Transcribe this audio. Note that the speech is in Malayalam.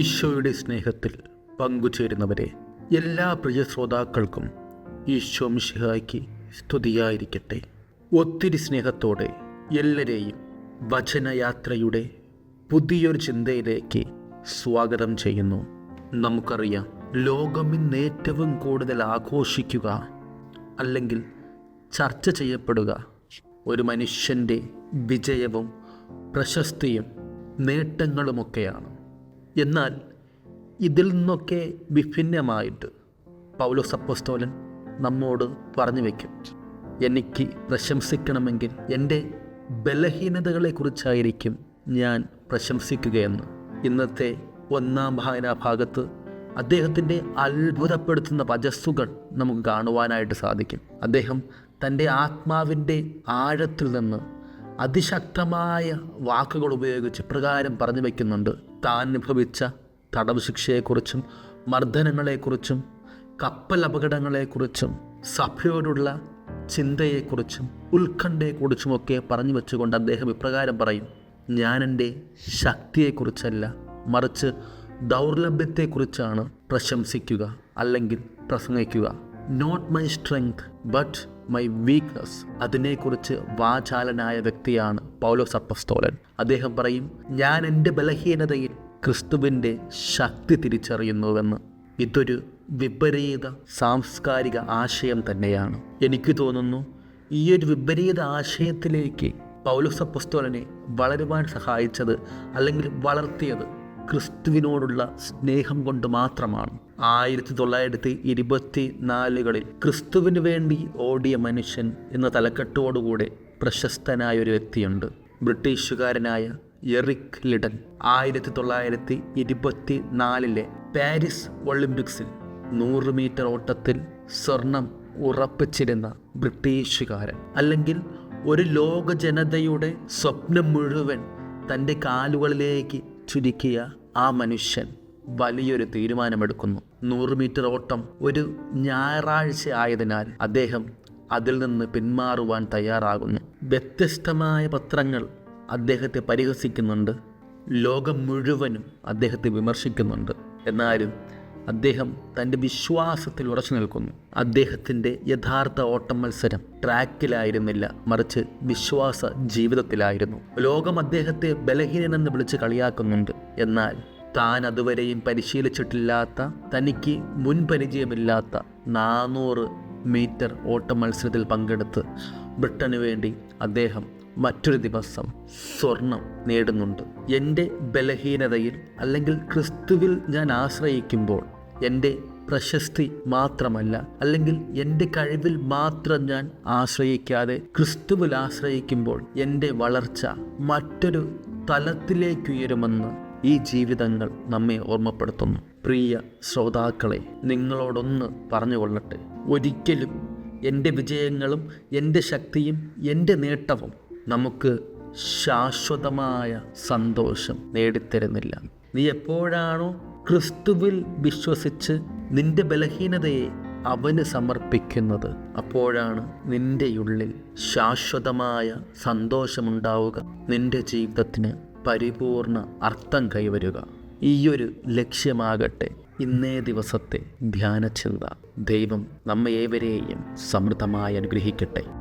ഈശോയുടെ സ്നേഹത്തിൽ പങ്കുചേരുന്നവരെ എല്ലാ പ്രിയ ശ്രോതാക്കൾക്കും ഈശോ മിഷിഹായ്ക്ക് സ്തുതിയായിരിക്കട്ടെ. ഒത്തിരി സ്നേഹത്തോടെ എല്ലാരെയും വചനയാത്രയുടെ പുതിയൊരു ചിന്തയിലേക്ക് സ്വാഗതം ചെയ്യുന്നു. നമുക്കറിയാം ലോകം ഇന്ന് ഏറ്റവും കൂടുതൽ ആഘോഷിക്കുക അല്ലെങ്കിൽ ചർച്ച ചെയ്യപ്പെടുക ഒരു മനുഷ്യന്റെ വിജയവും പ്രശസ്തിയും നേട്ടങ്ങളുമൊക്കെയാണ്. എന്നാൽ ഇതിൽ നിന്നൊക്കെ വിഭിന്നമായിട്ട് പൗലോസ് അപ്പോസ്തോലൻ നമ്മോട് പറഞ്ഞു വയ്ക്കും എനിക്ക് പ്രശംസിക്കണമെങ്കിൽ എന്റെ ബലഹീനതകളെക്കുറിച്ചായിരിക്കും ഞാൻ പ്രശംസിക്കുകയെന്ന്. ഇന്നത്തെ ഒന്നാം ഭാഗത്ത് അദ്ദേഹത്തിന്റെ അത്ഭുതപ്പെടുത്തുന്ന വജസ്സുകൾ നമുക്ക് കാണുവാനായിട്ട് സാധിക്കും. അദ്ദേഹം തന്റെ ആത്മാവിന്റെ ആഴത്തിൽ നിന്ന് അതിശക്തമായ വാക്കുകൾ ഉപയോഗിച്ച് പ്രകാരം പറഞ്ഞു വയ്ക്കുന്നുണ്ട് താൻ അനുഭവിച്ച തടവ് ശിക്ഷയെക്കുറിച്ചും മർദ്ദനങ്ങളെക്കുറിച്ചും കപ്പൽ അപകടങ്ങളെക്കുറിച്ചും സഭയോടുള്ള ചിന്തയെക്കുറിച്ചും ഉത്കണ്ഠയെക്കുറിച്ചുമൊക്കെ പറഞ്ഞു വെച്ചുകൊണ്ട് അദ്ദേഹം ഇപ്രകാരം പറയും. ഞാൻ എന്റെ ശക്തിയെക്കുറിച്ചല്ല മറിച്ച് ദൗർലഭ്യത്തെക്കുറിച്ചാണ് പ്രശംസിക്കുക അല്ലെങ്കിൽ പ്രസംഗിക്കുക. Not my strength but my weakness അതിനെക്കുറിച്ച് വാചാലനായ വ്യക്തിയാണ് പൗലോസ് അപ്പസ്തോലൻ. അദ്ദേഹം പറയും ഞാൻ എന്റെ ബലഹീനതയിൽ ക്രിസ്തുവിന്റെ ശക്തി തിരിച്ചറിയുന്നുവെന്ന്. ഇതൊരു വിപരീത സാംസ്കാരിക ആശയം തന്നെയാണ്. എനിക്ക് തോന്നുന്നു ഈ ഒരു വിപരീത ആശയത്തിലേക്ക് പൗലോസ് അപ്പസ്തോലനെ വളരുവാൻ സഹായിച്ചത് അല്ലെങ്കിൽ വളർത്തിയത് ക്രിസ്തുവിനോടുള്ള സ്നേഹം കൊണ്ട് മാത്രമാണ്. ആയിരത്തി തൊള്ളായിരത്തി ഇരുപത്തി നാലുകളിൽ ക്രിസ്തുവിന് വേണ്ടി ഓടിയ മനുഷ്യൻ എന്ന തലക്കെട്ടോടുകൂടെ പ്രശസ്തനായ ഒരു വ്യക്തിയുണ്ട്. ബ്രിട്ടീഷുകാരനായ എറിക് ലിഡൻ. ആയിരത്തി തൊള്ളായിരത്തി ഇരുപത്തി നാലിലെ പാരീസ് ഒളിമ്പിക്സിൽ നൂറ് മീറ്റർ ഓട്ടത്തിൽ സ്വർണം ഉറപ്പിച്ചിരുന്ന ബ്രിട്ടീഷുകാരൻ. അല്ലെങ്കിൽ ഒരു ലോക ജനതയുടെ സ്വപ്നം മുഴുവൻ തന്റെ കാലുകളിലേക്ക് ചുരുക്കിയ ആ മനുഷ്യൻ വലിയൊരു തീരുമാനമെടുക്കുന്നു. നൂറ് മീറ്റർ ഓട്ടം ഒരു ഞായറാഴ്ച ആയതിനാൽ അദ്ദേഹം അതിൽ നിന്ന് പിന്മാറുവാൻ തയ്യാറാകുന്നു. വ്യത്യസ്തമായ പത്രങ്ങൾ അദ്ദേഹത്തെ പരിഹസിക്കുന്നുണ്ട്. ലോകം മുഴുവനും അദ്ദേഹത്തെ വിമർശിക്കുന്നുണ്ട്. എന്നാലും അദ്ദേഹം തന്റെ വിശ്വാസത്തിൽ ഉറച്ചു നിൽക്കുന്നു. അദ്ദേഹത്തിന്റെ യഥാർത്ഥ ഓട്ടം മത്സരം ട്രാക്കിലായിരുന്നില്ല മറിച്ച് വിശ്വാസ ജീവിതത്തിലായിരുന്നു. ലോകം അദ്ദേഹത്തെ ബലഹീനനെന്ന് വിളിച്ച് കളിയാക്കുന്നുണ്ട്. എന്നാൽ താൻ അതുവരെയും പരിശീലിച്ചിട്ടില്ലാത്ത തനിക്ക് മുൻപരിചയമില്ലാത്ത നാനൂറ് മീറ്റർ ഓട്ട മത്സരത്തിൽ പങ്കെടുത്ത് ബ്രിട്ടന് വേണ്ടി അദ്ദേഹം മറ്റൊരു ദിവസം സ്വർണം നേടുന്നുണ്ട്. എന്റെ ബലഹീനതയിൽ അല്ലെങ്കിൽ ക്രിസ്തുവിൽ ഞാൻ ആശ്രയിക്കുമ്പോൾ എന്റെ പ്രശസ്തി മാത്രമല്ല അല്ലെങ്കിൽ എന്റെ കഴിവിൽ മാത്രം ഞാൻ ആശ്രയിക്കാതെ ക്രിസ്തുവിൽ ആശ്രയിക്കുമ്പോൾ എന്റെ വളർച്ച മറ്റൊരു തലത്തിലേക്കുയരുമെന്ന് ഈ ജീവിതങ്ങൾ നമ്മെ ഓർമ്മപ്പെടുത്തുന്നു. പ്രിയ ശ്രോതാക്കളെ നിങ്ങളോടൊന്ന് പറഞ്ഞുകൊള്ളട്ടെ. ഒരിക്കലും എന്റെ വിജയങ്ങളും എന്റെ ശക്തിയും എന്റെ നേട്ടവും നമുക്ക് ശാശ്വതമായ സന്തോഷം നേടിത്തരുന്നില്ല. നീ എപ്പോഴാണോ ക്രിസ്തുവിൽ വിശ്വസിച്ച് നിന്റെ ബലഹീനതയെ അവന് സമർപ്പിക്കുന്നത് അപ്പോഴാണ് നിന്റെ ഉള്ളിൽ ശാശ്വതമായ സന്തോഷമുണ്ടാവുക. നിന്റെ ജീവിതത്തിന് പരിപൂർണ അർത്ഥം കൈവരുക. ഈയൊരു ലക്ഷ്യമാകട്ടെ. ഇന്നേ ദിവസത്തെ ധ്യാനചിന്ത ദൈവം നമ്മയേവരെയും സമൃദ്ധമായി അനുഗ്രഹിക്കട്ടെ.